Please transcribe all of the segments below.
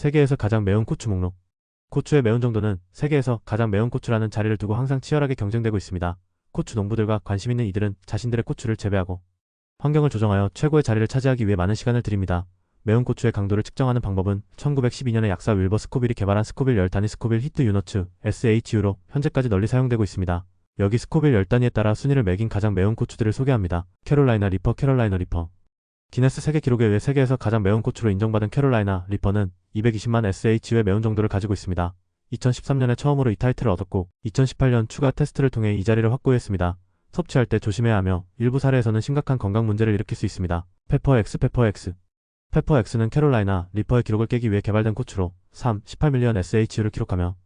세계에서 가장 매운 고추 목록. 고추의 매운 정도는 세계에서 가장 매운 고추라는 자리를 두고 항상 치열하게 경쟁되고 있습니다. 고추 농부들과 관심 있는 이들은 자신들의 고추를 재배하고 환경을 조정하여 최고의 자리를 차지하기 위해 많은 시간을 들입니다. 매운 고추의 강도를 측정하는 방법은 1912년에 약사 윌버 스코빌이 개발한 스코빌 열 단위 스코빌 히트 유너츠 SHU로 현재까지 널리 사용되고 있습니다. 여기 스코빌 열 단위에 따라 순위를 매긴 가장 매운 고추들을 소개합니다. 캐롤라이나 리퍼 캐롤라이나 리퍼 기네스 세계 기록에 의해 세계에서 가장 매운 고추로 인정받은 캐롤라이나 리퍼는 220만 SHU의 매운 정도를 가지고 있습니다. 2013년에 처음으로 이 타이틀을 얻었고 2018년 추가 테스트를 통해 이 자리를 확보했습니다. 섭취할 때 조심해야 하며 일부 사례에서는 심각한 건강 문제를 일으킬 수 있습니다. 페퍼X 페퍼X 페퍼X는 캐롤라이나 리퍼의 기록을 깨기 위해 개발된 고추로 3, 18밀리언 SHU를 기록하며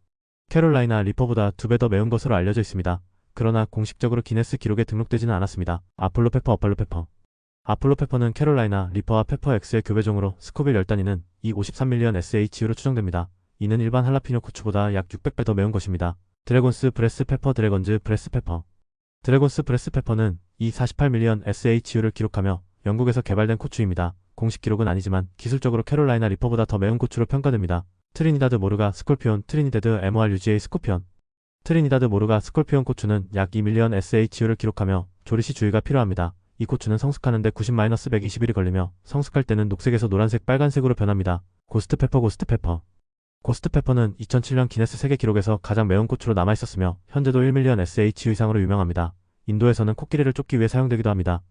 캐롤라이나 리퍼보다 두 배 더 매운 것으로 알려져 있습니다. 그러나 공식적으로 기네스 기록에 등록되지는 않았습니다. 아폴로 페퍼 어폴로 페퍼 아폴로 페퍼는 캐롤라이나 리퍼와 페퍼X의 교배종으로 스코빌 열 단위는 이 53밀리언 SHU로 추정됩니다. 이는 일반 할라피뇨 고추보다 약 600배 더 매운 것입니다. 드래곤스 브레스 페퍼 드래곤즈 브레스 페퍼 드래곤스 브레스 페퍼는 이 48밀리언 SHU를 기록하며 영국에서 개발된 고추입니다. 공식 기록은 아니지만 기술적으로 캐롤라이나 리퍼보다 더 매운 고추로 평가됩니다. 트리니다드 모르가 스콜피온 트리니다드 MORUGA 스코피온 트리니다드 모르가 스콜피온 고추는 약 2밀리언 SHU를 기록하며 조리시 주의가 필요합니다. 이 고추는 성숙하는데 90-121이 걸리며 성숙할 때는 녹색에서 노란색 빨간색으로 변합니다. 고스트 페퍼 고스트 페퍼 고스트 페퍼는 2007년 기네스 세계 기록에서 가장 매운 고추로 남아있었으며 현재도 1밀리언 SHU 이상으로 유명합니다. 인도에서는 코끼리를 쫓기 위해 사용되기도 합니다.